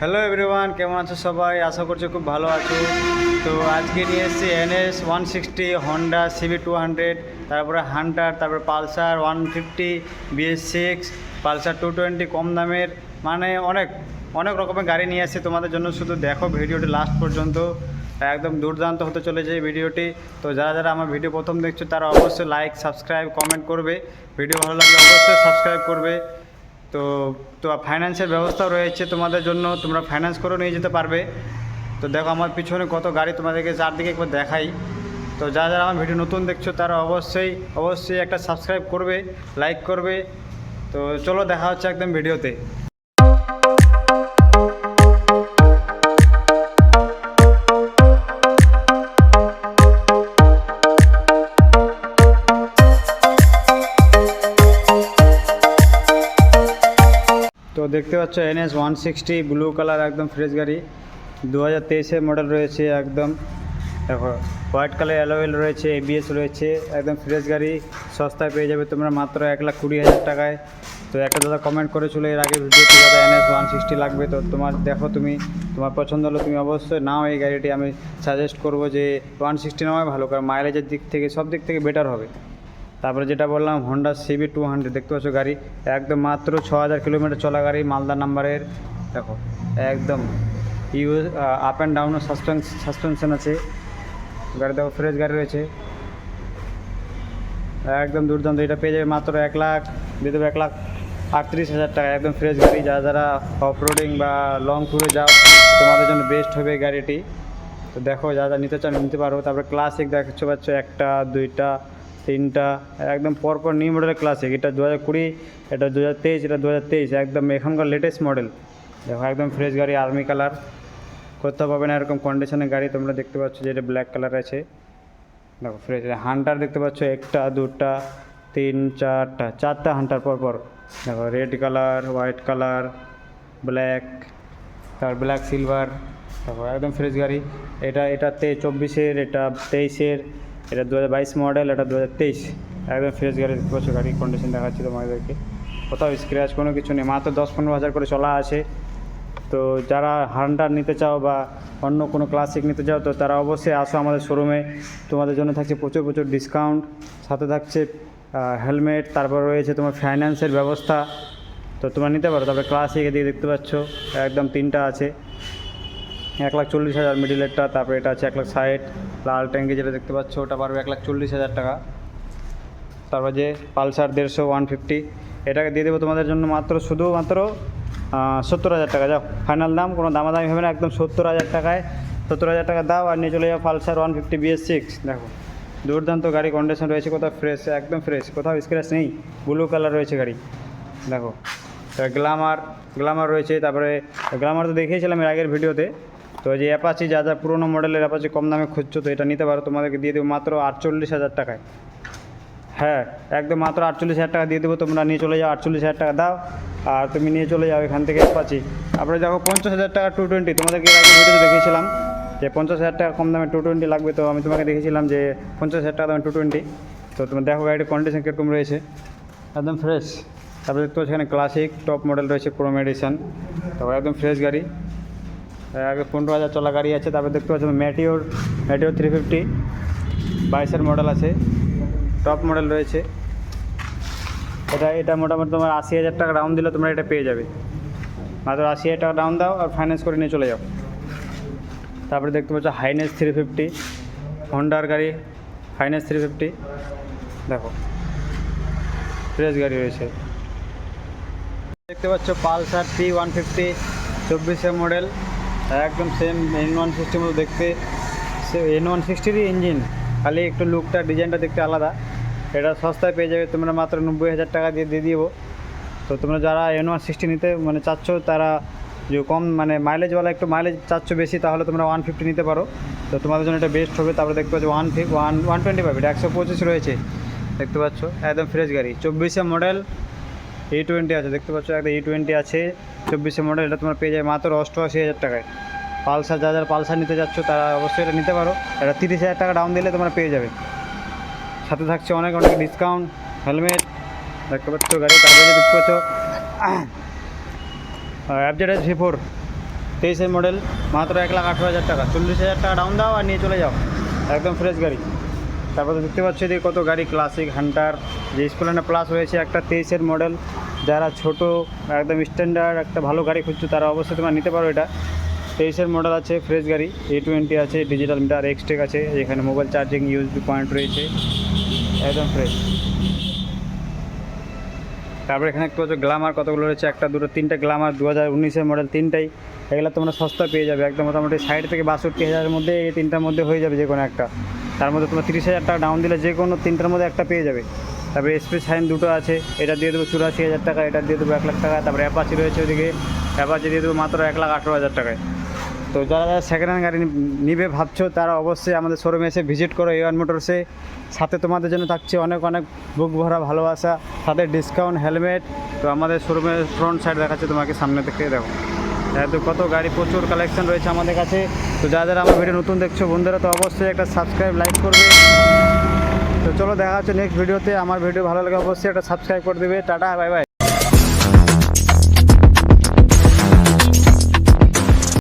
Hello everyone কেমন আছো সবাই? আশা করছি খুব ভালো আছো। তো আজকে নিয়ে এসেছি NS one sixty Honda CB two hundred তারপরে হান্টার তারপরে Pulsar one fifty BS six Pulsar two twenty কম দামের। মানে অনেক অনেক রকমের গাড়ি নিয়ে এসেছি তোমাদের জন্য। শুধু দেখো ভিডিওটি লাস্ট পর্যন্ত। একদম দুর্দান্ত হতে চলেছে ভিডিওটি। তো যারা যারা আমার ভিডিও প্রথম দেখছ, তারা অবশ্যই লাইক সাবস্ক্রাইব কমেন্ট করবে। ভিডিও ভালো লাগলে অবশ্যই সাবস্ক্রাইব করবে। তো তো ফাইন্যান্সের ব্যবস্থা রয়েছে তোমাদের জন্য, তোমরা ফাইন্যান্স করেও নিয়ে যেতে পারবে। তো দেখো আমার পিছনে কত গাড়ি তোমাদেরকে চারদিকে একবার দেখাই। তো যারা যারা আমার ভিডিও নতুন দেখছ, তারা অবশ্যই অবশ্যই একটা সাবস্ক্রাইব করবে লাইক করবে। তো চলো দেখা হচ্ছে একদম ভিডিওতে দেখতে পাচ্ছ NS one sixty blue colour একদম ফ্রেশ গাড়ি। দু হাজার তেইশের মডেল রয়েছে একদম। দেখো হোয়াইট কালার অ্যালোয়েল রয়েছে এবিএস রয়েছে, একদম ফ্রেশ গাড়ি। সস্তায় পেয়ে যাবে তোমরা মাত্র এক লাখ কুড়ি হাজার টাকায়। তো একটা দাদা কমেন্ট করেছিল, এর আগে ভিডিওতে দাদা এনএস ওয়ান সিক্সটি লাগবে। তো তোমার দেখো তুমি, তোমার পছন্দ হলো তুমি অবশ্যই নাও এই গাড়িটি। আমি সাজেস্ট করব যে ওয়ান সিক্সটি নেওয়াই ভালো, কারণ মাইলেজের দিক থেকে, সব দিক থেকে বেটার হবে। তারপরে যেটা বললাম হন্ডা সিবি টু হান্ড্রেড দেখতে পাচ্ছ গাড়ি? একদম মাত্র ছ হাজার কিলোমিটার চলা গাড়ি মালদা নাম্বারের। দেখো, একদম ইউজ আপ অ্যান্ড ডাউনও সাসপেন্স সাসপেনশন আছে। গাড়ি দেখো ফ্রেশ গাড়ি রয়েছে। একদম দুর্দান্ত, এটা পেয়ে যাবে মাত্র এক লাখ, দিয়ে দেবে এক লাখ আটত্রিশ হাজার টাকা। একদম ফ্রেশ গাড়ি, যারা যারা অফ রোডিং বা লং ট্যুরে যাও, তোমাদের জন্য বেস্ট হবে গাড়িটি। তো দেখো যা যা নিতে চাও, নিতে পারো। তারপরে ক্লাসিক দেখছ পাচ্ছ একটা, দুইটা তিনটা, একদম পরপর নিউ মডেলের ক্লাসিক এটা দু হাজার কুড়ি, এটা দু হাজার তেইশ, এটা দু হাজার তেইশ, একদম এখনকার লেটেস্ট মডেল দেখো, একদম ফ্রেশ গাড়ি আর্মি কালার কোথাও পাবে না এরকম কন্ডিশনের গাড়ি তোমরা দেখতে পাচ্ছ যে এটা ব্ল্যাক কালার আছে। দেখো ফ্রেশ হান্টার দেখতে পাচ্ছ, একটা, দুটা, তিন, চারটা চারটা হান্টার পর পর দেখো red colour white colour black তারপর ব্ল্যাক সিলভার তারপর একদম ফ্রেশ গাড়ি। এটা এটা তে চব্বিশের, এটা তেইশের। এটা দু হাজার বাইশ মডেল এটা দু হাজার তেইশ। একদম ফ্রেশ গাড়ি পাচ্ছ গাড়ির কন্ডিশন দেখাচ্ছি তোমাদেরকে। কোথাও স্ক্র্যাচ কোনো কিছু নেই, মাত্র দশ পনেরো হাজার করে চলা আছে। তো যারা হান্টার নিতে চাও বা অন্য কোনো ক্লাসিক নিতে চাও, তো তারা অবশ্যই আসো আমাদের শোরুমে তোমাদের জন্য থাকছে প্রচুর প্রচুর ডিসকাউন্ট সাথে থাকছে হেলমেট তারপর রয়েছে তোমার ফাইন্যান্সের ব্যবস্থা। তো তোমরা নিতে পারো, তারপরে ক্লাসিক এদিকে দেখতে পাচ্ছ, একদম তিনটা আছে। এক লাখ চল্লিশ হাজার মিডিলেরটা তারপরে এটা আছে এক লাখ ষাট। লাল ট্যাঙ্কি যেটা দেখতে পাচ্ছ, ওটা পারবে এক লাখ চল্লিশ হাজার টাকা। তারপর যে পালসার দেড়শো, ওয়ান ফিফটি। এটাকে দিয়ে দেবো তোমাদের জন্য মাত্র শুধুমাত্র সত্তর হাজার টাকা। যাও ফাইনাল দাম, কোনো দামাদামি হবে না, একদম সত্তর হাজার টাকায়। সত্তর হাজার টাকা দাও আর নিয়ে চলে যাও Pulsar one fifty BS six. দেখো, দুর্দান্ত গাড়ি কন্ডিশন রয়েছে কোথাও ফ্রেশ একদম ফ্রেশ কোথাও স্ক্র্যাচ নেই ব্লু কালার রয়েছে গাড়ি। দেখো গ্লামার গ্লামার রয়েছে। তারপরে গ্লামার তো দেখিয়েছিলাম এর আগের ভিডিওতে তো যে অ্যাপাচি যা যা পুরোনো মডেলের অ্যাপাচি কম দামে খুঁজছো, তো এটা নিতে পারো। তোমাদেরকে দিয়ে দেবো মাত্র আটচল্লিশ হাজার টাকায়। হ্যাঁ একদম মাত্র আটচল্লিশ হাজার টাকা দিয়ে দেবো। তোমরা নিয়ে চলে যাও, আটচল্লিশ হাজার টাকা দাও। আর তুমি নিয়ে চলে যাও এখান থেকে অ্যাপাচি তারপরে দেখো পঞ্চাশ হাজার টাকা টু টোয়েন্টি তোমাদেরকে ভিডিওতে দেখিয়েছিলাম যে পঞ্চাশ হাজার টাকা কম দামে টু টোয়েন্টি লাগবে। তো আমি তোমাকে দেখেছিলাম যে পঞ্চাশ হাজার টাকা দামে টু টোয়েন্টি তো তুমি দেখো গাড়ির কন্ডিশন কীরকম রয়েছে। একদম ফ্রেশ তারপরে দেখতে পাচ্ছি এখানে ক্লাসিক টপ মডেল রয়েছে ক্রোম এডিশন তারপর একদম ফ্রেশ গাড়ি। আগে পনেরো হাজার চলা গাড়ি আছে, তারপরে দেখতে পাচ্ছি ম্যাটিওর ম্যাটিওর থ্রি ফিফটি বাইশের মডেল আছে টপ মডেল রয়েছে। এটা এটা মোটামুটি তোমার আশি হাজার টাকা ডাউন দিলে তোমরা এটা পেয়ে যাবে। মাত্র আশি হাজার টাকা ডাউন দাও আর ফাইন্যান্স করে নিয়ে চলে যাও। তারপরে দেখতে পাচ্ছ হাইনেস থ্রি ফিফটি হন্ডার গাড়ি হাইনেস থ্রি ফিফটি দেখো ফ্রেশ গাড়ি রয়েছে। দেখতে পাচ্ছ পালসার পি ওয়ান ফিফটি চব্বিশের মডেল একদম সেম এন ওয়ান সিক্সটির মতো দেখতে। সে এন ওয়ান সিক্সটিরই ইঞ্জিন খালি একটু লুকটা ডিজাইনটা দেখতে আলাদা। এটা সস্তায় পেয়ে যাবে, তোমরা মাত্র নব্বই হাজার টাকা দিয়ে দিয়ে দিব। তো তোমরা যারা এন ওয়ান সিক্সটি নিতে মানে চাচ্ছ, তারা যে কম মানে মাইলেজওয়ালা একটু মাইলেজ চাচ্ছ বেশি, তাহলে তোমরা ওয়ান ফিফটি নিতে পারো। তো তোমাদের জন্য এটা বেস্ট হবে, তারপরে দেখতে পাচ্ছ one one one twenty five এটা একশো পঁচিশ রয়েছে। দেখতে পাচ্ছ, একদম ফ্রেশ গাড়ি। চব্বিশে মডেল ই টোয়েন্টি আছে, দেখতে পাচ্ছ একদম ই টোয়েন্টি আছে, চব্বিশে মডেল এটা তোমার পেয়ে যাবে মাত্র অষ্টআশি হাজার টাকায়। পালসার, যা যারা পালসার নিতে যাচ্ছ, তারা অবশ্যই এটা নিতে পারো। এটা তিরিশ হাজার টাকা ডাউন দিলে তোমরা পেয়ে যাবে। সাথে থাকছে অনেক অনেক ডিসকাউন্ট হেলমেট দেখতে পাচ্ছ গাড়ি, তারপরে দেখতে পাচ্ছ অ্যাপজেড এস ভি ফোর তেইশের মডেল মাত্র এক লাখ আঠেরো হাজার টাকা। চল্লিশ হাজার টাকা ডাউন দাও আর নিয়ে চলে যাও। একদম ফ্রেশ গাড়ি। তারপরে দেখতে পাচ্ছ এদিকে কত গাড়ি ক্লাসিক হান্টার যে স্প্লেন্ডার প্লাস রয়েছে একটা তেইশের মডেল যারা ছোট, একদম স্ট্যান্ডার্ড একটা ভালো গাড়ি খুঁজছো, তারা অবশ্যই তোমার নিতে পারো এটা। তেইশের মডেল আছে ফ্রেশ গাড়ি এ টোয়েন্টি আছে ডিজিটাল মিটার এক্সটেক আছে এখানে মোবাইল চার্জিং ইউএসবি পয়েন্ট রয়েছে, একদম ফ্রেশ তারপরে এখানে একটু হচ্ছে গ্লামার কতগুলো রয়েছে, একটা, দুটো, তিনটে গ্লামার দু হাজার উনিশের মডেল তিনটাই। এগুলো তোমরা সস্তা পেয়ে যাবে, একদম মোটামুটি ষাট থেকে বাষট্টি হাজারের মধ্যে এই তিনটার মধ্যে হয়ে যাবে যে কোনো একটা। তার মধ্যে তোমার তিরিশ হাজার টাকা ডাউন দিলে যে কোনো তিনটার মধ্যে একটা পেয়ে যাবে। তারপরে এসপি সাইন দুটো আছে, এটা দিয়ে দেবো চুরাশি হাজার টাকা, এটা দিয়ে দেবো এক লাখ টাকা, তারপরে অ্যাপাচি রয়েছে ওদিকে অ্যাপাচি দিয়ে দেবো মাত্র এক লাখ আঠেরো হাজার টাকায়। তো যারা যারা সেকেন্ড হ্যান্ড গাড়ি নিবে ভাবছ, তারা অবশ্যই আমাদের শোরুমে এসে ভিজিট করো এ ওয়ান মোটরসে সাথে তোমাদের জন্য থাকছে অনেক অনেক বুক ভরা ভালোবাসা, সাথে ডিসকাউন্ট হেলমেট তো আমাদের শোরুমের ফ্রন্ট সাইড দেখাচ্ছে, তোমাকে সামনে থেকে দেখো। তো কত গাড়ি, প্রচুর কালেকশন রয়েছে আমাদের কাছে। তো যারা যারা আমার ভিডিও নতুন দেখছ, বন্ধুরা, তো অবশ্যই একটা সাবস্ক্রাইব লাইক করবে। তো চলো দেখা হচ্ছে নেক্সট ভিডিওতে আমার ভিডিও ভালো লাগে অবশ্যই একটা সাবস্ক্রাইব করে দেবে। Tata bye bye